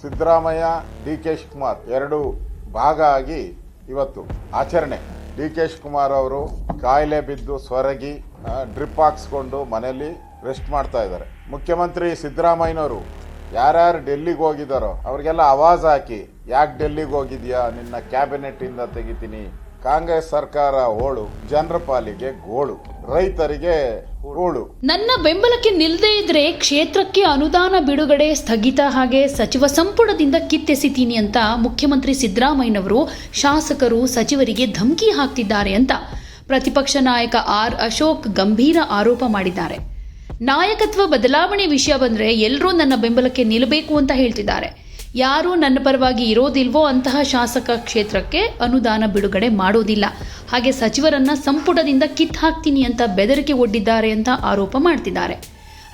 Siddaramaiah, D K Shivakumar ಎರಡು ಭಾಗ ಆಗಿ ಇವತ್ತು ಆಚರಣೆ. ಡಿ ಕೆ ಶಿವಕುಮಾರ್ ಅವರು ಕಾಯಿಲೆ ಬಿದ್ದು ಸೊರಗಿ ಡ್ರಿಪ್ ಹಾಕ್ಸ್ಕೊಂಡು ಮನೆಯಲ್ಲಿ ರೆಸ್ಟ್ ಮಾಡ್ತಾ ಇದ್ದಾರೆ. ಮುಖ್ಯಮಂತ್ರಿ ಸಿದ್ದರಾಮಯ್ಯನವರು ಯಾರ್ಯಾರು ಡೆಲ್ಲಿಗೆ ಹೋಗಿದ್ದಾರೋ, ಅವ್ರಿಗೆಲ್ಲ ಆವಾಜ್ ಹಾಕಿ, ಯಾಕೆ ಡೆಲ್ಲಿಗೆ ಹೋಗಿದ್ಯಾ, ನಿನ್ನ ಕ್ಯಾಬಿನೆಟ್ ಇಂದ ತೆಗಿತೀನಿ ಕಾಂಗ್ರೆಸ್ ಸರ್ಕಾರ ಹೋಳು, ಜನರ ಪಾಲಿಗೆ ಗೋಳು, ರೈತರಿಗೆ ಗೋಳು. ನನ್ನ ಬೆಂಬಲಕ್ಕೆ ನಿಲ್ಲದೇ ಇದ್ರೆ ಕ್ಷೇತ್ರಕ್ಕೆ ಅನುದಾನ ಬಿಡುಗಡೆ ಸ್ಥಗಿತ ಹಾಗೆ ಸಚಿವ ಸಂಪುಟದಿಂದ ಕಿತ್ತೆಸಿತೀನಿ ಅಂತ ಮುಖ್ಯಮಂತ್ರಿ ಸಿದ್ದರಾಮಯ್ಯನವರು ಶಾಸಕರು ಸಚಿವರಿಗೆ ಧಮಕಿ ಹಾಕ್ತಿದ್ದಾರೆ ಅಂತ ಪ್ರತಿಪಕ್ಷ ನಾಯಕ ಆರ್ ಅಶೋಕ್ ಗಂಭೀರ ಆರೋಪ ಮಾಡಿದ್ದಾರೆ. ನಾಯಕತ್ವ ಬದಲಾವಣೆ ವಿಷಯ ಬಂದ್ರೆ ಎಲ್ಲರೂ ನನ್ನ ಬೆಂಬಲಕ್ಕೆ ನಿಲ್ಲಬೇಕು ಅಂತ ಹೇಳ್ತಿದ್ದಾರೆ. ಯಾರು ನನ್ನ ಪರವಾಗಿ ಇರೋದಿಲ್ವೋ ಅಂತಹ ಶಾಸಕ ಕ್ಷೇತ್ರಕ್ಕೆ ಅನುದಾನ ಬಿಡುಗಡೆ ಮಾಡೋದಿಲ್ಲ. ಹಾಗೆ ಸಚಿವರನ್ನ ಸಂಪುಟದಿಂದ ಕಿತ್ ಹಾಕ್ತೀನಿ ಅಂತ ಬೆದರಿಕೆ ಒಡ್ಡಿದ್ದಾರೆ ಅಂತ ಆರೋಪ ಮಾಡ್ತಿದ್ದಾರೆ.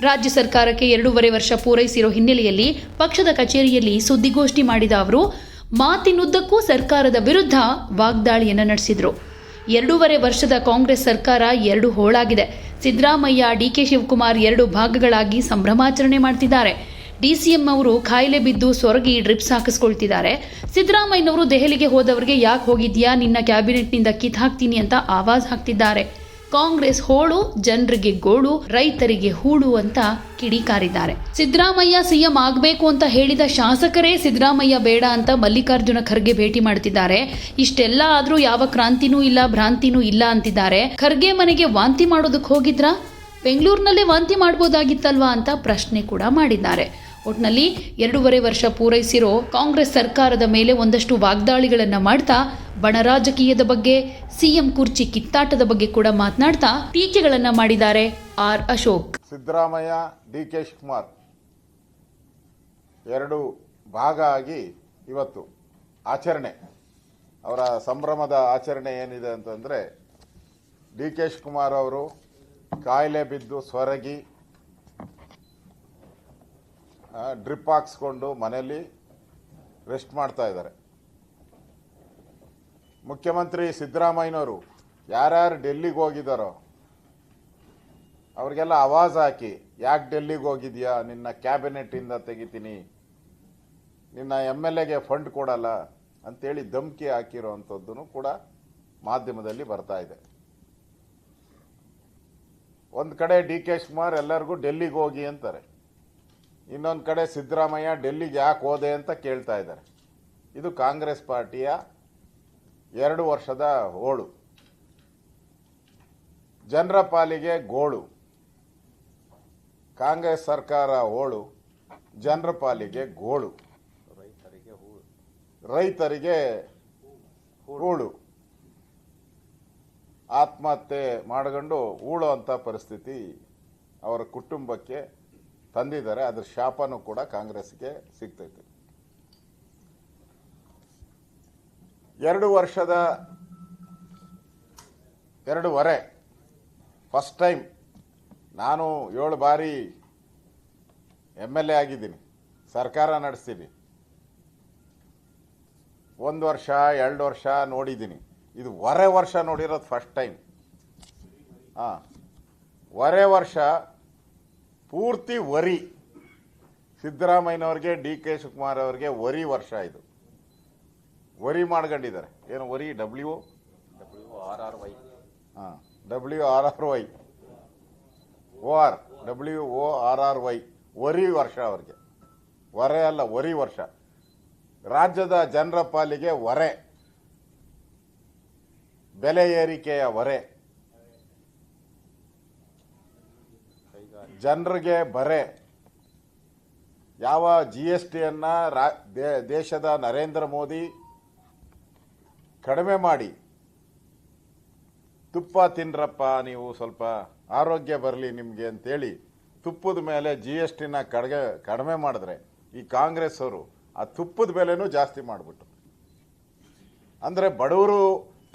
ರಾಜ್ಯ ಸರ್ಕಾರಕ್ಕೆ ಎರಡೂವರೆ ವರ್ಷ ಪೂರೈಸಿರೋ ಹಿನ್ನೆಲೆಯಲ್ಲಿ ಪಕ್ಷದ ಕಚೇರಿಯಲ್ಲಿ ಸುದ್ದಿಗೋಷ್ಠಿ ಮಾಡಿದ ಅವರು, ಮಾತಿನುದ್ದಕ್ಕೂ ಸರ್ಕಾರದ ವಿರುದ್ಧ ವಾಗ್ದಾಳಿಯನ್ನು ನಡೆಸಿದ್ರು. ಎರಡೂವರೆ ವರ್ಷದ ಕಾಂಗ್ರೆಸ್ ಸರ್ಕಾರ ಎರಡು ಹೋಳಾಗಿದೆ. ಸಿದ್ದರಾಮಯ್ಯ ಡಿಕೆ ಶಿವಕುಮಾರ್ ಎರಡು ಭಾಗಗಳಾಗಿ ಸಂಭ್ರಮಾಚರಣೆ ಮಾಡ್ತಿದ್ದಾರೆ. ಡಿಸಿಎಂ ಅವರು ಖಾಯಿಲೆ ಬಿದ್ದು ಸೊರಗಿ ಡ್ರಿಪ್ಸ್ ಹಾಕಿಸ್ಕೊಳ್ತಿದ್ದಾರೆ ಸಿದ್ದರಾಮಯ್ಯನವರು ದೆಹಲಿಗೆ ಹೋದವರಿಗೆ ಯಾಕೆ ಹೋಗಿದ್ಯಾ? ನಿನ್ನ ಕ್ಯಾಬಿನೆಟ್ನಿಂದ ಕಿತ್ ಹಾಕ್ತೀನಿ ಅಂತ ಆವಾಜ್ ಹಾಕ್ತಿದ್ದಾರೆ. ಕಾಂಗ್ರೆಸ್ ಹೋಳು, ಜನರಿಗೆ ಗೋಳು, ರೈತರಿಗೆ ಹೂಳು ಅಂತ ಕಿಡಿಕಾರಿದ್ದಾರೆ. ಸಿದ್ದರಾಮಯ್ಯ ಸಿಎಂ ಆಗಬೇಕು ಅಂತ ಹೇಳಿದ ಶಾಸಕರೇ ಸಿದ್ದರಾಮಯ್ಯ ಬೇಡ ಅಂತ ಮಲ್ಲಿಕಾರ್ಜುನ ಖರ್ಗೆ ಭೇಟಿ ಮಾಡ್ತಿದ್ದಾರೆ. ಇಷ್ಟೆಲ್ಲ ಆದರೂ ಯಾವ ಕ್ರಾಂತಿನೂ ಇಲ್ಲ, ಭ್ರಾಂತಿನೂ ಇಲ್ಲ ಅಂತಿದ್ದಾರೆ. ಖರ್ಗೆ ಮನೆಗೆ ವಾಂತಿ ಮಾಡೋದಕ್ಕೆ ಹೋಗಿದ್ರಾ? ಬೆಂಗಳೂರಿನಲ್ಲೇ ವಾಂತಿ ಮಾಡ್ಬೋದಾಗಿತ್ತಲ್ವಾ ಅಂತ ಪ್ರಶ್ನೆ ಕೂಡ ಮಾಡಿದ್ದಾರೆ. ಒಟ್ನಲ್ಲಿ ಎರಡೂವರೆ ವರ್ಷ ಪೂರೈಸಿರೋ ಕಾಂಗ್ರೆಸ್ ಸರ್ಕಾರದ ಮೇಲೆ ಒಂದಷ್ಟು ವಾಗ್ದಾಳಿಗಳನ್ನು ಮಾಡ್ತಾ ಬಣ ರಾಜಕೀಯದ ಬಗ್ಗೆ, ಸಿಎಂ ಕುರ್ಚಿ ಕಿತ್ತಾಟದ ಬಗ್ಗೆ ಕೂಡ ಮಾತನಾಡ್ತಾ ಟೀಕೆಗಳನ್ನು ಮಾಡಿದ್ದಾರೆ R Ashok. Siddaramaiah D K Shivakumar. ಎರಡು ಭಾಗ ಆಗಿ ಇವತ್ತು ಆಚರಣೆ. ಅವರ ಸಂಭ್ರಮದ ಆಚರಣೆ ಏನಿದೆ ಅಂತಂದರೆ ಡಿ ಕೆ ಶಿವಕುಮಾರ್ ಅವರು ಕಾಯಿಲೆ ಬಿದ್ದು ಸ್ವರಗಿ ಡ್ರಿಪ್ ಹಾಕ್ಸ್ಕೊಂಡು ಮನೆಯಲ್ಲಿ ರೆಸ್ಟ್ ಮಾಡ್ತಾ ಇದ್ದಾರೆ. ಮುಖ್ಯಮಂತ್ರಿ ಸಿದ್ದರಾಮಯ್ಯನವರು ಯಾರ್ಯಾರು ಡೆಲ್ಲಿಗೆ ಹೋಗಿದ್ದಾರೋ ಅವ್ರಿಗೆಲ್ಲ ಆವಾಜ್ ಹಾಕಿ, ಯಾಕೆ ಡೆಲ್ಲಿಗೆ ಹೋಗಿದ್ಯಾ, ನಿನ್ನ ಕ್ಯಾಬಿನೆಟ್ಟಿಂದ ತೆಗಿತೀನಿ, ನಿನ್ನ ಎಂ ಎಲ್ ಎಗೆ ಫಂಡ್ ಕೊಡಲ್ಲ ಅಂತೇಳಿ ಧಮಕಿ ಹಾಕಿರೋ ಅಂಥದ್ದು ಕೂಡ ಮಾಧ್ಯಮದಲ್ಲಿ ಬರ್ತಾ ಇದೆ. ಒಂದು ಕಡೆ ಡಿ ಕೆ ಶಿವಕುಮಾರ್ ಎಲ್ಲರಿಗೂ ಡೆಲ್ಲಿಗೆ ಹೋಗಿ ಅಂತಾರೆ. ಇನ್ನೊಂದು ಕಡೆ ಸಿದ್ದರಾಮಯ್ಯ ಡೆಲ್ಲಿಗೆ ಯಾಕೆ ಹೋದೆ ಅಂತ ಕೇಳ್ತಾ ಇದ್ದಾರೆ. ಇದು ಕಾಂಗ್ರೆಸ್ ಪಾರ್ಟಿಯ ಎರಡು ವರ್ಷದ ಹೋಳು. ಜನರ ಪಾಲಿಗೆ ಗೋಳು. ಕಾಂಗ್ರೆಸ್ ಸರ್ಕಾರ ಹೋಳು ಜನರ ಪಾಲಿಗೆ ಗೋಳು. ರೈತರಿಗೆ ರೈತರಿಗೆ ಹೂಳು. ಆತ್ಮಹತ್ಯೆ ಮಾಡ್ಕೊಂಡು ಹೂಳು ಅಂತ ಪರಿಸ್ಥಿತಿ ಅವರ ಕುಟುಂಬಕ್ಕೆ ತಂದಿದ್ದಾರೆ, ಅದ್ರ ಶಾಪನೂ ಕೂಡ ಕಾಂಗ್ರೆಸ್ಗೆ ಸಿಗ್ತೈತೆ. ಎರಡು ವರ್ಷದ, ಎರಡೂವರೆ, ಫಸ್ಟ್ ಟೈಮ್ ನಾನು ಏಳು ಬಾರಿ ಎಂ ಎಲ್ ಎ ಆಗಿದ್ದೀನಿ, ಸರ್ಕಾರ ನಡೆಸ್ತೀನಿ. ಒಂದು ವರ್ಷ, ಎರಡು ವರ್ಷ ನೋಡಿದ್ದೀನಿ. ಇದು ವರೆ ವರ್ಷ ನೋಡಿರೋದು ಫಸ್ಟ್ ಟೈಮ್. ಹಾಂ ವರೆ ವರ್ಷ ಪೂರ್ತಿ ವರಿ. ಸಿದ್ದರಾಮಯ್ಯನವ್ರಿಗೆ ಡಿ ಕೆ ಶಿವಕುಮಾರ್ ಅವರಿಗೆ ವರಿ ವರ್ಷ ಇದು. ವರಿ ಮಾಡ್ಕೊಂಡಿದ್ದಾರೆ. ಏನು ವರಿ ಡಬ್ಲ್ಯೂ ಹಾಂ W R R Y O R W O R R Y worry ವರ್ಷ ಅವ್ರಿಗೆ. ವರೆ ಅಲ್ಲ ವರಿ ವರ್ಷ. ರಾಜ್ಯದ ಜನರ ಪಾಲಿಗೆ ವರೆ. ಬೆಲೆ ಏರಿಕೆಯ ಹೊರೆ ಜನರಿಗೆ ಬರೆ. ಯಾವ ಜಿ ಎಸ್ ಟಿಯನ್ನು ರಾ ದೇಶದ ನರೇಂದ್ರ ಮೋದಿ ಕಡಿಮೆ ಮಾಡಿ. ತುಪ್ಪ ತಿನ್ರಪ್ಪ, ನೀವು ಸ್ವಲ್ಪ ಆರೋಗ್ಯ ಬರಲಿ ನಿಮಗೆ ಅಂತೇಳಿ ತುಪ್ಪದ ಮೇಲೆ ಜಿ ಎಸ್ ಟಿನ ಕಡಿಗೆ, ಕಡಿಮೆ ಮಾಡಿದ್ರೆ ಈ ಕಾಂಗ್ರೆಸ್ ಅವರು ಆ ತುಪ್ಪದ ಬೆಲೆನೂ ಜಾಸ್ತಿ ಮಾಡಿಬಿಟ್ರು. ಅಂದರೆ ಬಡವರು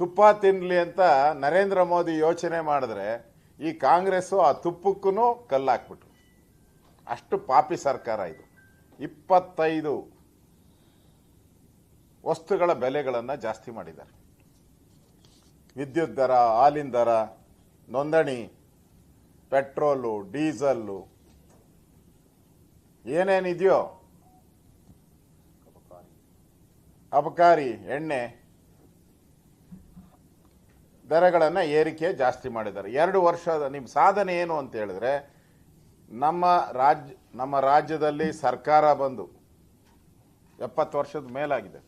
ತುಪ್ಪ ತಿನ್ನಲಿ ಅಂತ ನರೇಂದ್ರ ಮೋದಿ ಯೋಚನೆ ಮಾಡಿದ್ರೆ ಈ ಕಾಂಗ್ರೆಸ್ಸು ಆ ತುಪ್ಪಕ್ಕೂ ಕಲ್ಲಾಕ್ಬಿಟ್ರು. ಅಷ್ಟು ಪಾಪಿ ಸರ್ಕಾರ ಇದು. ಇಪ್ಪತ್ತೈದು ವಸ್ತುಗಳ ಬೆಲೆಗಳನ್ನು ಜಾಸ್ತಿ ಮಾಡಿದ್ದಾರೆ. ವಿದ್ಯುತ್ ದರ, ಹಾಲಿನ ದರ, ನೋಂದಣಿ, ಪೆಟ್ರೋಲು, ಡೀಸಲ್ಲು, ಏನೇನಿದೆಯೋ ಅಬಕಾರಿ, ಎಣ್ಣೆ ದರಗಳನ್ನು ಏರಿಕೆ ಜಾಸ್ತಿ ಮಾಡಿದ್ದಾರೆ. ಎರಡು ವರ್ಷದ ನಿಮ್ಮ ಸಾಧನೆ ಏನು ಅಂತ ಹೇಳಿದ್ರೆ, ನಮ್ಮ ರಾಜ್ಯ ನಮ್ಮ ರಾಜ್ಯದಲ್ಲಿ ಸರ್ಕಾರ ಬಂದು ಎಪ್ಪತ್ತು ವರ್ಷದ ಮೇಲಾಗಿದೆ.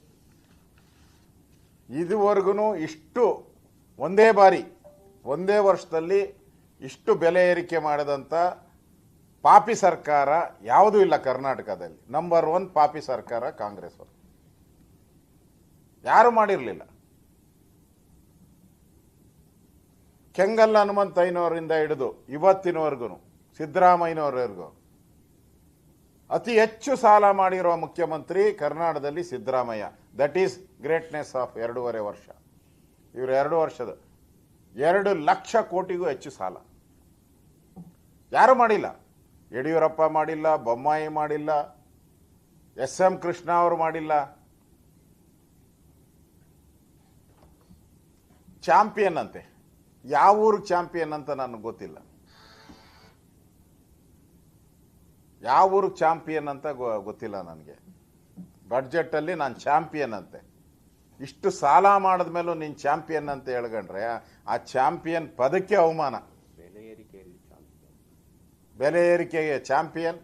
ಇದುವರೆಗೂ ಇಷ್ಟು ಒಂದೇ ಬಾರಿ, ಒಂದೇ ವರ್ಷದಲ್ಲಿ ಇಷ್ಟು ಬೆಲೆ ಏರಿಕೆ ಮಾಡಿದಂಥ ಪಾಪಿ ಸರ್ಕಾರ ಯಾವುದೂ ಇಲ್ಲ ಕರ್ನಾಟಕದಲ್ಲಿ. ನಂಬರ್ ಒನ್ ಪಾಪಿ ಸರ್ಕಾರ ಕಾಂಗ್ರೆಸ್ ಅವರು ಯಾರು ಮಾಡಿರಲಿಲ್ಲ. ಕೆಂಗಲ್ ಹನುಮಂತಯ್ಯನವರಿಂದ ಹಿಡಿದು ಇವತ್ತಿನವರೆಗೂ ಸಿದ್ದರಾಮಯ್ಯನವರವರೆಗೂ ಅತಿ ಹೆಚ್ಚು ಸಾಲ ಮಾಡಿರುವ ಮುಖ್ಯಮಂತ್ರಿ ಕರ್ನಾಟಕದಲ್ಲಿ Siddaramaiah. That is greatness of ಎರಡೂವರೆ ವರ್ಷ. ಇವರು ಎರಡು ವರ್ಷದ, ಎರಡು ಲಕ್ಷ ಕೋಟಿಗೂ ಹೆಚ್ಚು ಸಾಲ. ಯಾರು ಮಾಡಿಲ್ಲ? ಯಡಿಯೂರಪ್ಪ ಮಾಡಿಲ್ಲ, ಬೊಮ್ಮಾಯಿ ಮಾಡಿಲ್ಲ ಎಸ್ ಎಂ ಕೃಷ್ಣ ಅವರು ಮಾಡಿಲ್ಲ. ಚಾಂಪಿಯನ್ ಅಂತೆ. ಯಾವ ಊರು ಚಾಂಪಿಯನ್ ಅಂತ ನನಗೆ ಗೊತ್ತಿಲ್ಲ. ಯಾವ ಊರು ಚಾಂಪಿಯನ್ ಅಂತ ಗೊತ್ತಿಲ್ಲ ನನಗೆ. ಬಡ್ಜೆಟಲ್ಲಿ ನಾನು ಚಾಂಪಿಯನ್ ಅಂತೆ. ಇಷ್ಟು ಸಾಲ ಮಾಡಿದ ಮೇಲೂ ನೀನು ಚಾಂಪಿಯನ್ ಅಂತ ಹೇಳ್ಕೊಂಡ್ರೆ ಆ ಚಾಂಪಿಯನ್ ಪದಕ್ಕೆ ಅವಮಾನ. ಬೆಲೆ ಏರಿಕೆಗೆ ಚಾಂಪಿಯನ್,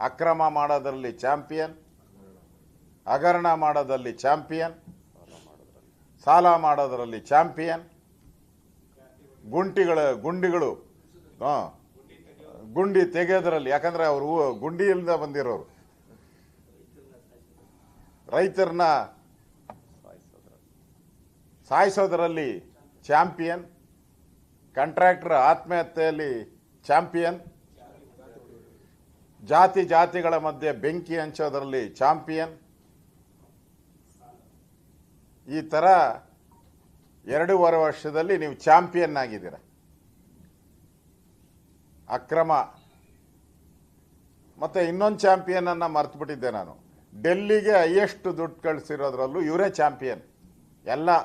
ಅಕ್ರಮ ಮಾಡೋದರಲ್ಲಿ ಚಾಂಪಿಯನ್, ಹಗರಣ ಮಾಡೋದರಲ್ಲಿ ಚಾಂಪಿಯನ್, ಸಾಲ ಮಾಡೋದರಲ್ಲಿ ಚಾಂಪಿಯನ್ ಗುಂಟಿಗಳ ಗುಂಡಿಗಳು, ಹಾಂ, ಗುಂಡಿ ತೆಗೆಯೋದ್ರಲ್ಲಿ, ಯಾಕಂದ್ರೆ ಅವರು ಗುಂಡಿಯಿಂದ ಬಂದಿರೋರು. ರೈತರನ್ನ ಸಾಯಿಸೋದ್ರಲ್ಲಿ ಚಾಂಪಿಯನ್, ಕಾಂಟ್ರಾಕ್ಟರ್ ಆತ್ಮಹತ್ಯೆಯಲ್ಲಿ ಚಾಂಪಿಯನ್, ಜಾತಿ ಜಾತಿಗಳ ಮಧ್ಯೆ ಬೆಂಕಿ ಹಂಚೋದ್ರಲ್ಲಿ ಚಾಂಪಿಯನ್. ಈ ಥರ ಎರಡೂವರೆ ವರ್ಷದಲ್ಲಿ ನೀವು ಚಾಂಪಿಯನ್ ಆಗಿದ್ದೀರ? ಅಕ್ರಮ. ಮತ್ತೆ ಇನ್ನೊಂದು ಚಾಂಪಿಯನ್ ಅನ್ನ ಮರ್ತ್ಬಿಟ್ಟಿದ್ದೆ ನಾನು. ಡೆಲ್ಲಿಗೆ ಹೈಯೆಸ್ಟ್ ದುಡ್ಡು ಕಳಿಸಿರೋದ್ರಲ್ಲೂ ಇವರೇ ಚಾಂಪಿಯನ್. ಎಲ್ಲ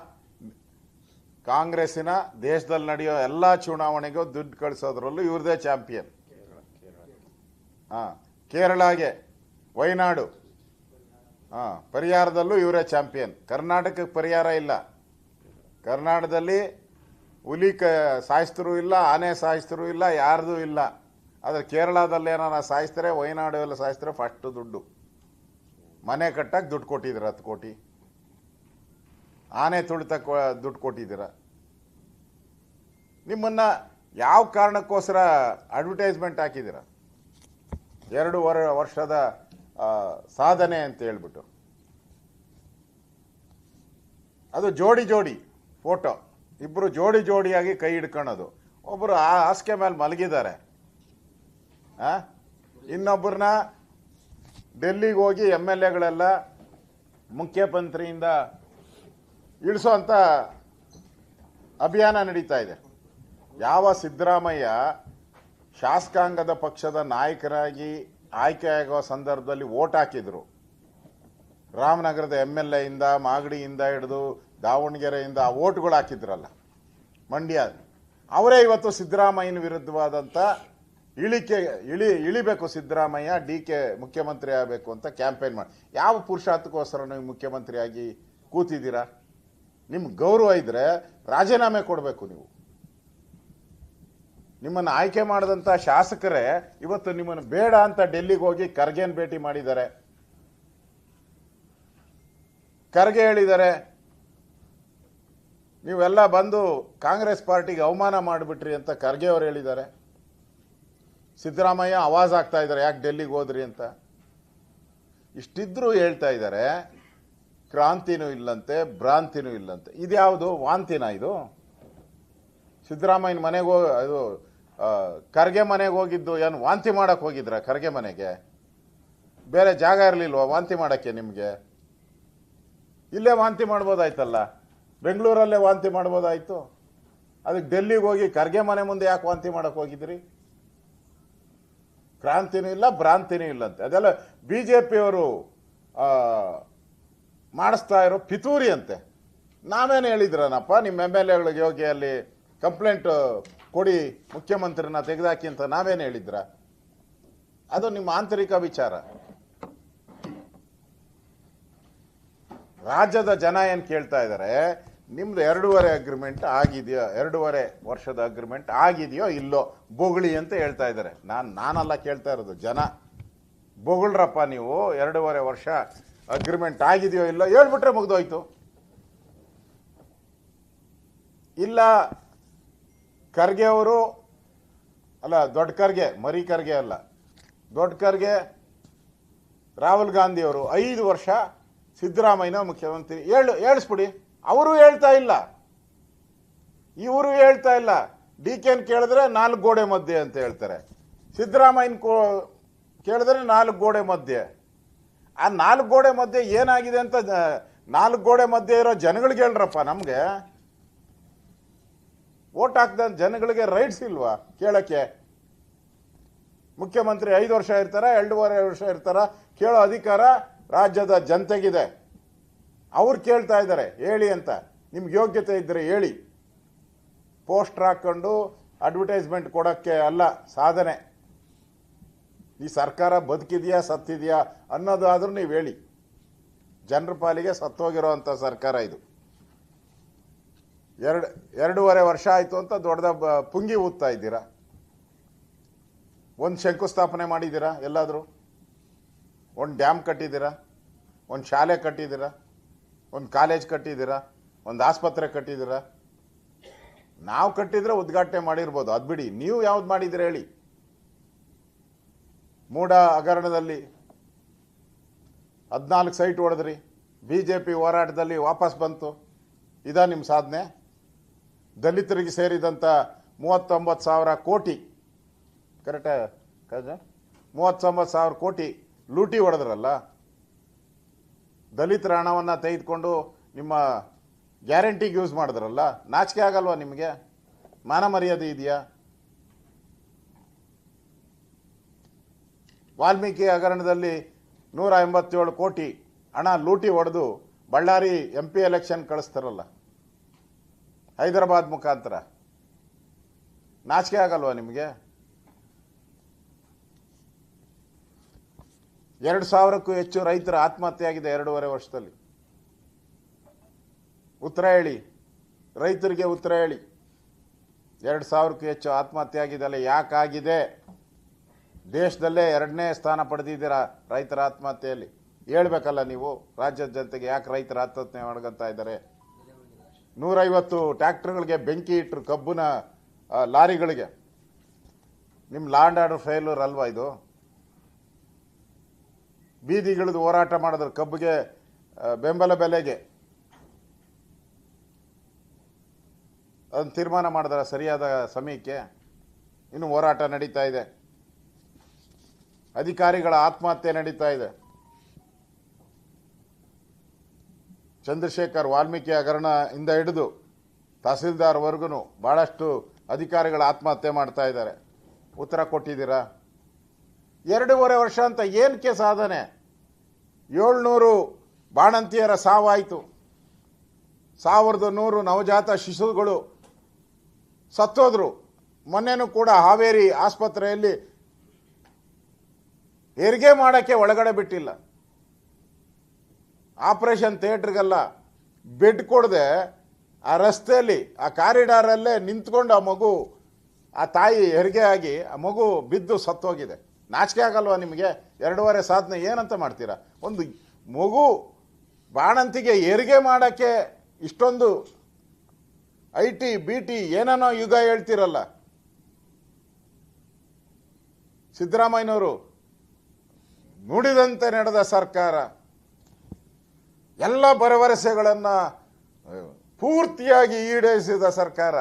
ಕಾಂಗ್ರೆಸ್ಸಿನ, ದೇಶದಲ್ಲಿ ನಡೆಯೋ ಎಲ್ಲ ಚುನಾವಣೆಗೂ ದುಡ್ಡು ಕಳಿಸೋದ್ರಲ್ಲೂ ಇವ್ರದೇ ಚಾಂಪಿಯನ್. ಹಾಂ, ಕೇರಳಗೆ ವಯನಾಡು ಹಾಂ ಪರಿಹಾರದಲ್ಲೂ ಇವರೇ ಚಾಂಪಿಯನ್. ಕರ್ನಾಟಕಕ್ಕೆ ಪರಿಹಾರ ಇಲ್ಲ. ಕರ್ನಾಟಕದಲ್ಲಿ ಹುಲಿ ಕ ಸಾಯಿಸ್ತರು ಇಲ್ಲ, ಆನೆ ಸಾಯಿಸ್ತರು ಇಲ್ಲ, ಯಾರ್ದೂ ಇಲ್ಲ. ಆದರೆ ಕೇರಳದಲ್ಲಿ ಏನಾರ ಸಾಯಿಸ್ತಾರೆ ವಯನಾಡು ಎಲ್ಲ ಸಾಯಿಸ್ತಾರೆ ಫಸ್ಟ್ ದುಡ್ಡು. ಮನೆ ಕಟ್ಟಕ್ಕೆ ದುಡ್ಡು ಕೊಟ್ಟಿದ್ದೀರ ಹತ್ತು ಕೋಟಿ. ಆನೆ ತುಳಿತಕ್ಕೆ ದುಡ್ಡು ಕೊಟ್ಟಿದ್ದೀರ. ನಿಮ್ಮನ್ನ ಯಾವ ಕಾರಣಕ್ಕೋಸ್ಕರ ಅಡ್ವರ್ಟೈಸ್ಮೆಂಟ್ ಹಾಕಿದ್ದೀರ? ಎರಡು ವರ, ವರ್ಷದ ಸಾಧನೆ ಅಂತ ಹೇಳ್ಬಿಟ್ಟು. ಅದು ಜೋಡಿ ಜೋಡಿ. ಫೋಟೋ. ಇಬ್ಬರು ಜೋಡಿ ಜೋಡಿಯಾಗಿ ಕೈ ಹಿಡ್ಕೊಳ್ಳೋದು ಒಬ್ಬರು ಆ ಹಾಸಿಗೆ ಮೇಲೆ ಮಲಗಿದ್ದಾರೆ. ಆ? ಇನ್ನೊಬ್ಬರನ್ನ ಡೆಲ್ಲಿಗೆ ಹೋಗಿ ಎಂ ಎಲ್ ಎಗಳೆಲ್ಲ ಮುಖ್ಯಮಂತ್ರಿಯಿಂದ ಇಳಿಸೋಂಥ ಅಭಿಯಾನ ನಡೀತಾ ಇದೆ. ಯಾವ ಸಿದ್ದರಾಮಯ್ಯ ಶಾಸಕಾಂಗದ ಪಕ್ಷದ ನಾಯಕರಾಗಿ ಆಯ್ಕೆಯಾಗುವ ಸಂದರ್ಭದಲ್ಲಿ ಓಟ್ ಹಾಕಿದ್ರು. ರಾಮನಗರದ ಎಂ ಎಲ್ ಎಯಿಂದ, ಮಾಗಡಿಯಿಂದ ಹಿಡಿದು ದಾವಣಗೆರೆಯಿಂದ ಆ ಓಟ್ಗಳು ಹಾಕಿದ್ರಲ್ಲ, ಮಂಡ್ಯ ಅವರೇ ಇವತ್ತು ಸಿದ್ದರಾಮಯ್ಯನ ವಿರುದ್ಧವಾದಂಥ ಇಳಿಕೆ, ಇಳಿ, ಇಳಿಬೇಕು ಸಿದ್ದರಾಮಯ್ಯ, ಡಿ ಕೆ ಮುಖ್ಯಮಂತ್ರಿ ಆಗಬೇಕು ಅಂತ ಕ್ಯಾಂಪೇನ್ ಮಾಡಿ. ಯಾವ ಪುರುಷಾರ್ಥಕ್ಕೋಸ್ಕರ ನೀವು ಮುಖ್ಯಮಂತ್ರಿಯಾಗಿ ಕೂತಿದ್ದೀರಾ? ನಿಮ್ಮ ಗೌರವ ಇದ್ದರೆ ರಾಜೀನಾಮೆ ಕೊಡಬೇಕು ನೀವು. ನಿಮ್ಮನ್ನು ಆಯ್ಕೆ ಮಾಡಿದಂಥ ಶಾಸಕರೇ ಇವತ್ತು ನಿಮ್ಮನ್ನು ಬೇಡ ಅಂತ ಡೆಲ್ಲಿಗೆ ಹೋಗಿ ಖರ್ಗೆನ್ ಭೇಟಿ ಮಾಡಿದ್ದಾರೆ. ಖರ್ಗೆ ಹೇಳಿದ್ದಾರೆ ನೀವೆಲ್ಲ ಬಂದು ಕಾಂಗ್ರೆಸ್ ಪಾರ್ಟಿಗೆ ಅವಮಾನ ಮಾಡಿಬಿಟ್ರಿ ಅಂತ ಖರ್ಗೆ ಅವರು ಹೇಳಿದ್ದಾರೆ. ಸಿದ್ದರಾಮಯ್ಯ ಆವಾಜ್ ಆಗ್ತಾ ಇದ್ದಾರೆ, ಯಾಕೆ ಡೆಲ್ಲಿಗೆ ಹೋದ್ರಿ ಅಂತ. ಇಷ್ಟಿದ್ರೂ ಹೇಳ್ತಾ ಇದ್ದಾರೆ, ಕ್ರಾಂತಿನೂ ಇಲ್ಲಂತೆ, ಭ್ರಾಂತಿನೂ ಇಲ್ಲಂತೆ. ಇದ್ಯಾವುದು? ವಾಂತಿನ ಇದು? ಸಿದ್ದರಾಮಯ್ಯನ ಮನೆಗೆ ಹೋಗಿ, ಅದು ಖರ್ಗೆ ಮನೆಗೆ ಹೋಗಿದ್ದು ಏನು ವಾಂತಿ ಮಾಡಕ್ಕೆ ಹೋಗಿದ್ರ ಖರ್ಗೆ ಮನೆಗೆ? ಬೇರೆ ಜಾಗ ಇರಲಿಲ್ವ ವಾಂತಿ ಮಾಡೋಕ್ಕೆ ನಿಮಗೆ? ಇಲ್ಲೇ ವಾಂತಿ ಮಾಡ್ಬೋದಾಯ್ತಲ್ಲ? ಬೆಂಗಳೂರಲ್ಲೇ ವಾಂತಿ ಮಾಡ್ಬೋದಾಯಿತು? ಅದಕ್ಕೆ ಡೆಲ್ಲಿಗೆ ಹೋಗಿ ಖರ್ಗೆ ಮನೆ ಮುಂದೆ ಯಾಕೆ ವಾಂತಿ ಮಾಡಕ್ಕೆ ಹೋಗಿದ್ರಿ ಕ್ರಾಂತಿನೂ ಇಲ್ಲ, ಭ್ರಾಂತಿನೂ ಇಲ್ಲಂತೆ. ಅದೆಲ್ಲ ಬಿ ಜೆ ಪಿಯವರು ಮಾಡಿಸ್ತಾ ಇರೋ ಪಿತೂರಿ ಅಂತೆ. ನಾವೇನು ಹೇಳಿದ್ರನಪ್ಪ, ನಿಮ್ಮ ಎಂ ಎಲ್ ಎಗಳಿಗೆ ಹೋಗಿ ಅಲ್ಲಿ ಕಂಪ್ಲೇಂಟ್ ಕೊಡಿ, ಮುಖ್ಯಮಂತ್ರಿನ ತೆಗೆದಾಕಿ ಅಂತ ನಾವೇನು ಹೇಳಿದ್ರ? ಅದು ನಿಮ್ಮ ಆಂತರಿಕ ವಿಚಾರ. ರಾಜ್ಯದ ಜನ ಏನು ಕೇಳ್ತಾ ಇದ್ದಾರೆ ನಿಮ್ದು ಎರಡೂವರೆ ಅಗ್ರಿಮೆಂಟ್ ಆಗಿದೆಯೋ? ಎರಡೂವರೆ ವರ್ಷದ ಅಗ್ರಿಮೆಂಟ್ ಆಗಿದೆಯೋ ಇಲ್ಲೋ? ಬೊಗಳಿ ಅಂತ ಹೇಳ್ತಾ ಇದ್ದಾರೆ. ನಾನು, ನಾನಲ್ಲ ಕೇಳ್ತಾ ಇರೋದು, ಜನ. ಬೊಗಳ್ರಪ್ಪ ನೀವು ಎರಡೂವರೆ ವರ್ಷ ಅಗ್ರಿಮೆಂಟ್ ಆಗಿದೆಯೋ ಇಲ್ಲೋ? ಹೇಳ್ಬಿಟ್ರೆ ಮುಗ್ದೋಯ್ತು. ಇಲ್ಲ, ಖರ್ಗೆ ಅವರು, ಅಲ್ಲ, ದೊಡ್ಡ ಖರ್ಗೆ, ಮರಿ ಖರ್ಗೆ ಅಲ್ಲ. ದೊಡ್ಡ ಖರ್ಗೆ, ರಾಹುಲ್ ಗಾಂಧಿ ಅವರು ಐದು ವರ್ಷ ಸಿದ್ದರಾಮಯ್ಯನ ಮುಖ್ಯಮಂತ್ರಿ. ಹೇಳು, ಹೇಳಿಸ್ಬಿಡಿ. ಅವರು ಹೇಳ್ತಾ ಇಲ್ಲ. ಇವರು ಹೇಳ್ತಾ ಇಲ್ಲ. ಡಿ ಕೆನ್ ಕೇಳಿದ್ರೆ ನಾಲ್ಕು ಗೋಡೆ ಮಧ್ಯೆ ಅಂತ ಹೇಳ್ತಾರೆ. ಸಿದ್ದರಾಮಯ್ಯನ ಕೇಳಿದ್ರೆ ನಾಲ್ಕು ಗೋಡೆ ಮಧ್ಯೆ. ಆ ನಾಲ್ಕು ಗೋಡೆ ಮಧ್ಯೆ ಏನಾಗಿದೆ ಅಂತ ನಾಲ್ಕು ಗೋಡೆ ಮಧ್ಯೆ ಇರೋ ಜನಗಳಿಗೆ ಹೇಳ್ರಪ್ಪ ನಮಗೆ. ಓಟ್ ಹಾಕ್ದ ಜನಗಳಿಗೆ ರೈಟ್ಸ್ ಇಲ್ವಾ ಕೇಳಕ್ಕೆ? ಮುಖ್ಯಮಂತ್ರಿ ಐದು ವರ್ಷ ಇರ್ತಾರ ಎರಡೂವರೆ ವರ್ಷ ಇರ್ತಾರ, ಕೇಳೋ ಅಧಿಕಾರ ರಾಜ್ಯದ ಜನತೆಗಿದೆ. ಅವ್ರು ಕೇಳ್ತಾ ಇದ್ದಾರೆ, ಹೇಳಿ ಅಂತ. ನಿಮ್ಗೆ ಯೋಗ್ಯತೆ ಇದ್ದರೆ ಹೇಳಿ. ಪೋಸ್ಟರ್ ಹಾಕ್ಕೊಂಡು ಅಡ್ವರ್ಟೈಸ್ಮೆಂಟ್ ಕೊಡೋಕ್ಕೆ ಅಲ್ಲ, ಸಾಧನೆ. ಈ ಸರ್ಕಾರ ಬದುಕಿದೆಯಾ, ಸತ್ತಿದೆಯಾ ಅನ್ನೋದಾದರೂ ನೀವು ಹೇಳಿ. ಜನರ ಪಾಲಿಗೆ ಸತ್ತೋಗಿರೋವಂಥ ಸರ್ಕಾರ ಇದು. ಎರಡು, ಎರಡೂವರೆ ವರ್ಷ ಆಯಿತು ಅಂತ ದೊಡ್ಡದ ಪುಂಗಿ ಊದ್ತಾ ಇದ್ದೀರಾ? ಒಂದು ಶಂಕುಸ್ಥಾಪನೆ ಮಾಡಿದ್ದೀರಾ ಎಲ್ಲಾದರೂ? ಒಂದು ಡ್ಯಾಮ್ ಕಟ್ಟಿದ್ದೀರಾ? ಒಂದು ಶಾಲೆ ಕಟ್ಟಿದ್ದೀರಾ? ಒಂದು ಕಾಲೇಜ್ ಕಟ್ಟಿದ್ದೀರಾ? ಒಂದು ಆಸ್ಪತ್ರೆ ಕಟ್ಟಿದ್ದೀರಾ? ನಾವು ಕಟ್ಟಿದ್ರೆ ಉದ್ಘಾಟನೆ ಮಾಡಿರ್ಬೋದು. ಅದು ಬಿಡಿ. ನೀವು ಯಾವ್ದು ಮಾಡಿದ್ರೆ ಹೇಳಿ. ಮೂಡ ಹಗರಣದಲ್ಲಿ ಹದಿನಾಲ್ಕು ಸೈಟ್ ಹೊಡೆದ್ರಿ. ಬಿ ಜೆ ಪಿ ಹೋರಾಟದಲ್ಲಿ ವಾಪಸ್ ಬಂತು. ಇದ ನಿಮ್ಮ ಸಾಧನೆ? ದಲಿತರಿಗೆ ಸೇರಿದಂಥ ಮೂವತ್ತೊಂಬತ್ತು ಸಾವಿರ ಕೋಟಿ. ಕರೆಕ್ಟ ಕಜ ಮೂವತ್ತೊಂಬತ್ತು ಸಾವಿರ ಕೋಟಿ ಲೂಟಿ ಹೊಡೆದ್ರಲ್ಲ? ದಲಿತರ ಹಣವನ್ನು ತೆಗೆದುಕೊಂಡು ನಿಮ್ಮ ಗ್ಯಾರಂಟಿಗೆ ಯೂಸ್ ಮಾಡಿದ್ರಲ್ಲ, ನಾಚಿಕೆ ಆಗಲ್ವಾ ನಿಮಗೆ? ಮಾನ ಮರ್ಯಾದೆ ಇದೆಯಾ? ವಾಲ್ಮೀಕಿ ಹಗರಣದಲ್ಲಿ ನೂರ ಎಂಬತ್ತೇಳು ಕೋಟಿ ಹಣ ಲೂಟಿ ಹೊಡೆದು ಬಳ್ಳಾರಿ ಎಂ ಪಿ ಎಲೆಕ್ಷನ್ ಕಳಿಸ್ತಾರಲ್ಲ, ಹೈದರಾಬಾದ್ ಮುಖಾಂತರ. ನಾಚಿಕೆ ಆಗಲ್ವಾ ನಿಮಗೆ? ಎರಡು ಸಾವಿರಕ್ಕೂ ಹೆಚ್ಚು ರೈತರ ಆತ್ಮಹತ್ಯೆ ಆಗಿದೆ ಎರಡೂವರೆ ವರ್ಷದಲ್ಲಿ. ಉತ್ತರ ಹೇಳಿ. ರೈತರಿಗೆ ಉತ್ತರ ಹೇಳಿ. ಎರಡು ಸಾವಿರಕ್ಕೂ ಹೆಚ್ಚು ಆತ್ಮಹತ್ಯೆ ಆಗಿದೆಯಲ್ಲ ಯಾಕಾಗಿದೆ? ದೇಶದಲ್ಲೇ ಎರಡನೇ ಸ್ಥಾನ ಪಡೆದಿದ್ದೀರಾ ರೈತರ ಆತ್ಮಹತ್ಯೆಯಲ್ಲಿ? ಹೇಳ್ಬೇಕಲ್ಲ ನೀವು, ರಾಜ್ಯದ ಜನತೆಗೆ ಯಾಕೆ ರೈತರ ಆತ್ಮಹತ್ಯೆ ಮಾಡ್ಕೊತಾ ಇದ್ದಾರೆ? ನೂರೈವತ್ತು ಟ್ಯಾಕ್ಟರ್ಗಳಿಗೆ ಬೆಂಕಿ ಇಟ್ಟರು ಕಬ್ಬಿನ ಲಾರಿಗಳಿಗೆ. ನಿಮ್ಮ ಲ್ಯಾಂಡ್ ಆರ್ಡರ್ ಫೇಲ್ಯೂರ್ ಅಲ್ವಾ ಇದು? ಬೀದಿಗಿಳಿದು ಹೋರಾಟ ಮಾಡಿದ್ರು ಕಬ್ಬಿಗೆ ಬೆಂಬಲ ಬೆಲೆಗೆ. ಅದನ್ನು ತೀರ್ಮಾನ ಮಾಡಿದ್ರ ಸರಿಯಾದ ಸಮಯಕ್ಕೆ. ಇನ್ನು ಹೋರಾಟ ನಡೀತಾ ಇದೆ. ಅಧಿಕಾರಿಗಳ ಆತ್ಮಹತ್ಯೆ ನಡೀತಾ ಇದೆ. ಚಂದ್ರಶೇಖರ್ ವಾಲ್ಮೀಕಿ ಹಗರಣ ಇಂದ ಹಿಡಿದು ತಹಸೀಲ್ದಾರ್ವರೆಗೂ ಭಾಳಷ್ಟು ಅಧಿಕಾರಿಗಳ ಆತ್ಮಹತ್ಯೆ ಮಾಡ್ತಾ ಇದ್ದಾರೆ. ಉತ್ತರ ಕೊಟ್ಟಿದ್ದೀರಾ? ಎರಡೂವರೆ ವರ್ಷ ಅಂತ ಏನಕ್ಕೆ ಸಾಧನೆ? ಏಳ್ನೂರು ಬಾಣಂತಿಯರ ಸಾವಾಯಿತು. ಸಾವಿರದ ನೂರು ನವಜಾತ ಶಿಶುಗಳು ಸತ್ತೋದ್ರು. ಮೊನ್ನೆನೂ ಕೂಡ ಹಾವೇರಿ ಆಸ್ಪತ್ರೆಯಲ್ಲಿ ಹೆರಿಗೆ ಮಾಡೋಕ್ಕೆ ಒಳಗಡೆ ಬಿಟ್ಟಿಲ್ಲ. ಆಪರೇಷನ್ ಥಿಯೇಟ್ರಿಗೆಲ್ಲ ಬೆಡ್ ಕೊಡದೆ ಆ ರಸ್ತೆಯಲ್ಲಿ, ಆ ಕಾರಿಡಾರಲ್ಲೇ ನಿಂತ್ಕೊಂಡು ಆ ಮಗು, ಆ ತಾಯಿ ಹೆರಿಗೆ ಆಗಿ ಆ ಮಗು ಬಿದ್ದು ಸತ್ತೋಗಿದೆ. ನಾಚಿಕೆ ಆಗಲ್ವಾ ನಿಮಗೆ? ಎರಡೂವರೆ ಸಾಧನೆ ಏನಂತ ಮಾಡ್ತೀರಾ? ಒಂದು ಮಗು ಬಾಣಂತಿಗೆ ಹೆರಿಗೆ ಮಾಡೋಕ್ಕೆ ಇಷ್ಟೊಂದು ಐ ಟಿ, ಬಿ ಟಿ ಏನೇನೋ ಯುಗ ಹೇಳ್ತಿರಲ್ಲ? ಸಿದ್ದರಾಮಯ್ಯನವರು ನುಡಿದಂತೆ ನಡೆದ ಸರ್ಕಾರ. ಎಲ್ಲ ಭರವಸೆಗಳನ್ನು ಪೂರ್ತಿಯಾಗಿ ಈಡೇರಿಸಿದ ಸರ್ಕಾರ.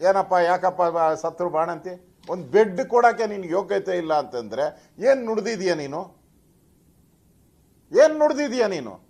ಏನಪ್ಪ ಯಾಕಪ್ಪ ಸತ್ರು ಬಾಣಂತಿ? ಒಂದು ಬೆಡ್ ಕೊಡೋಕ್ಕೆ ನಿನಗೆ ಯೋಗ್ಯತೆ ಇಲ್ಲ ಅಂತಂದರೆ ಏನು ನುಡ್ದಿದೀಯ ನೀನು? ಏನು ನುಡ್ದಿದೀಯ ನೀನು?